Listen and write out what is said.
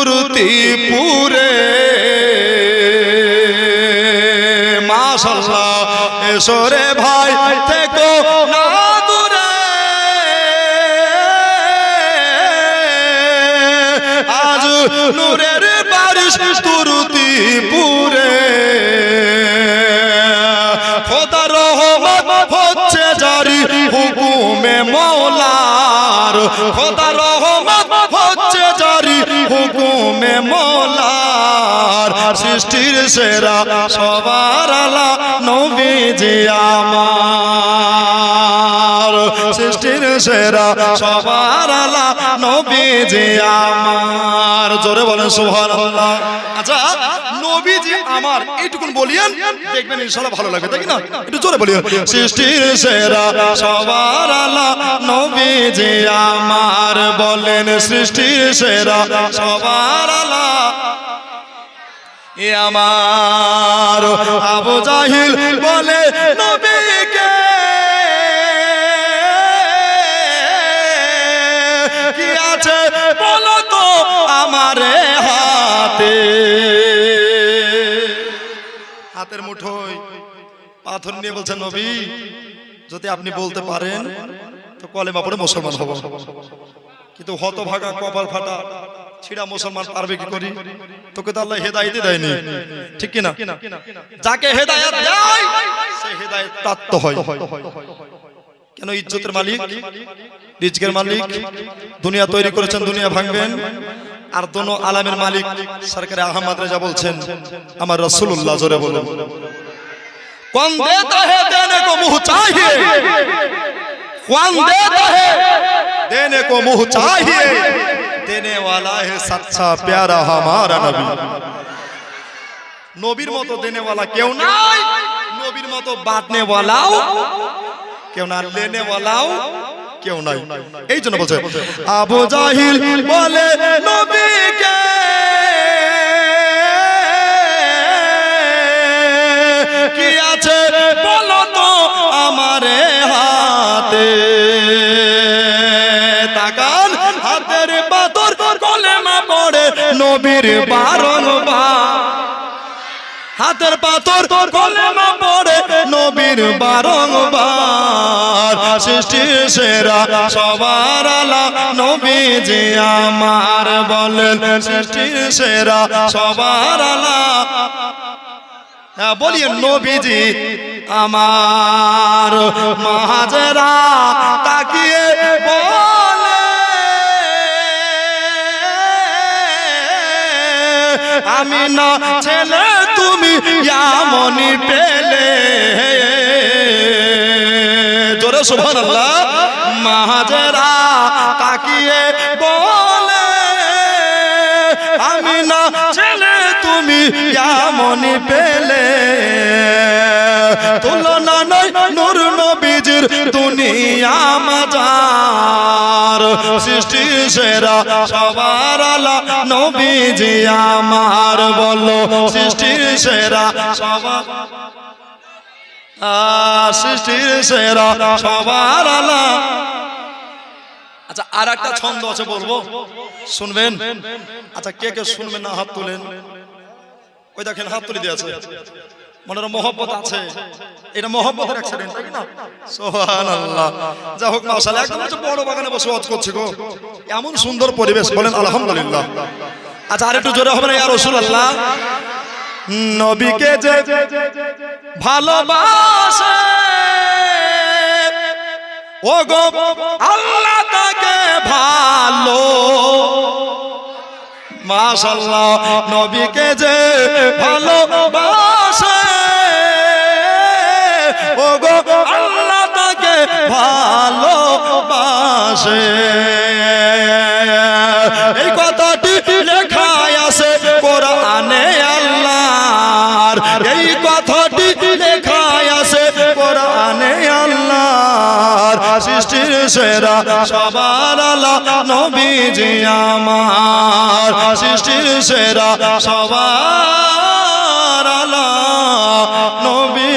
তুরতি পুরে। মাশাল্লাহ এসরে ভাই, থেকো না আজ নূরের বারিশ তুরতি পুরে। খোদা হচ্ছে জারি হুকুমে মৌলার। খোদা মৌলার সৃষ্টির সেরা সবার আলা নবীজি আমার। সৃষ্টির সেরা সবার আলা নবীজি আমার। জোরে বলেন সুবহানাল্লাহ। আচ্ছা নবীজি আমার, এইটুকুন বলিয়েন, দেখবেন ইনশাআল্লাহ ভালো লাগবে, তাই না? একটু জোরে বলিয়েন। সৃষ্টির সেরা সবার আলা নবীজি আমার। বলেন সৃষ্টির সেরা, সবার আলা। আমার আবু জাহিল বলে, নবীকে কি আমারে হাতে? হাতের মুঠোয় পাথর নিয়ে বলছেন নবী, যদি আপনি বলতে পারেন, তো কলেমা পড়ে মুসলমান হব। কিন্তু হতভাগা কপাল ফাটা, ছিড়া মুসলমান পারবে কি করি? তোকে তো আল্লাহ হেদায়তই দেয়নি। ঠিক কিনা? যাকে হেদায়ত দেয়, সে হেদায়ত প্রাপ্ত হয়। কেন ইজ্জতের মালিক? রিজকের মালিক? দুনিয়া তৈরি করেছেন, দুনিয়া ভাঙবেন। আর দোন আলামের মালিক সরকারে আহমদ রেজা বলছেন, আমার রসুল্লাহ জোরে বলুন। কোন দেতা হে দেনে কো মুহ চাহিয়ে? কোন দেতা হে देने को मुंह चाहिए। देने वाला है सच्चा, प्यारा, हमारा नबी। নবীর মতো দেনে বলা কেউ নাই নবীর মতো বাঁধনে বলাও কেউ না লেনে বলাও কেউ নাই এই জন্য বলছে আবু জাহিল বলে নবী নবীর বারংবার হাতের পাথর কলেমা পড়ে নবীর বারংবার সৃষ্টি সেরা, সবার আলা নবী যে আমার বলেন, সৃষ্টি সেরা, সবার আলা। হ্যাঁ বলিয়ে নবীজি আমার মহাজেরা তাকিয়ে আমি না ছেলে তুমি ইয়ামনি পেলে। জোরে সুভান আল্লাহ মহাজেরা তাকিয়ে বলে আমি না ছেলে তুমি ইয়ামনি পেলে। তুলনা নয় নূর নবীজির দুনিয়া মাজার সৃষ্টি সেরা, সবার আলা নবীজি আমার বলো সৃষ্টি সেরা, সবার সৃষ্টির সেরা, সবার আলা। আচ্ছা আর একটা ছন্দ আছে বলব, শুনবেন? আচ্ছা কে কে শুনবেন না, হাত তুলেন। ওই দেখেন, হাত তুলে দিয়েছে মনের মহব্বত আছে। এটা মহব্বতের অ্যাক্সিডেন্ট তাই না? সুবহানাল্লাহ। যা হোক, মাশাআল্লাহ, একদম হচ্ছে বড় বাগানে বসে ওয়াজ করছি গো। এমন সুন্দর পরিবেশ, বলেন আলহামদুলিল্লাহ। আচ্ছা আর একটু জোরে হবে না ইয়ার ইয়া রাসূলুল্লাহ? নবীকে যে ভালোবাসে ও গো আল্লাহ তাকে ভালো। মাশাল্লাহ নবীকে যে ভালোবাসে আল্লাহ তাকে ভালোবাসে। এই কথাটি লেখায় আছে কোরআনে আল্লাহর। এই কথাটি লেখায় আছে কোরআনে আল্লাহর। সৃষ্টির সেরা সবার আলা নবীজি আমার। সৃষ্টির সেরা সবার আলা নবী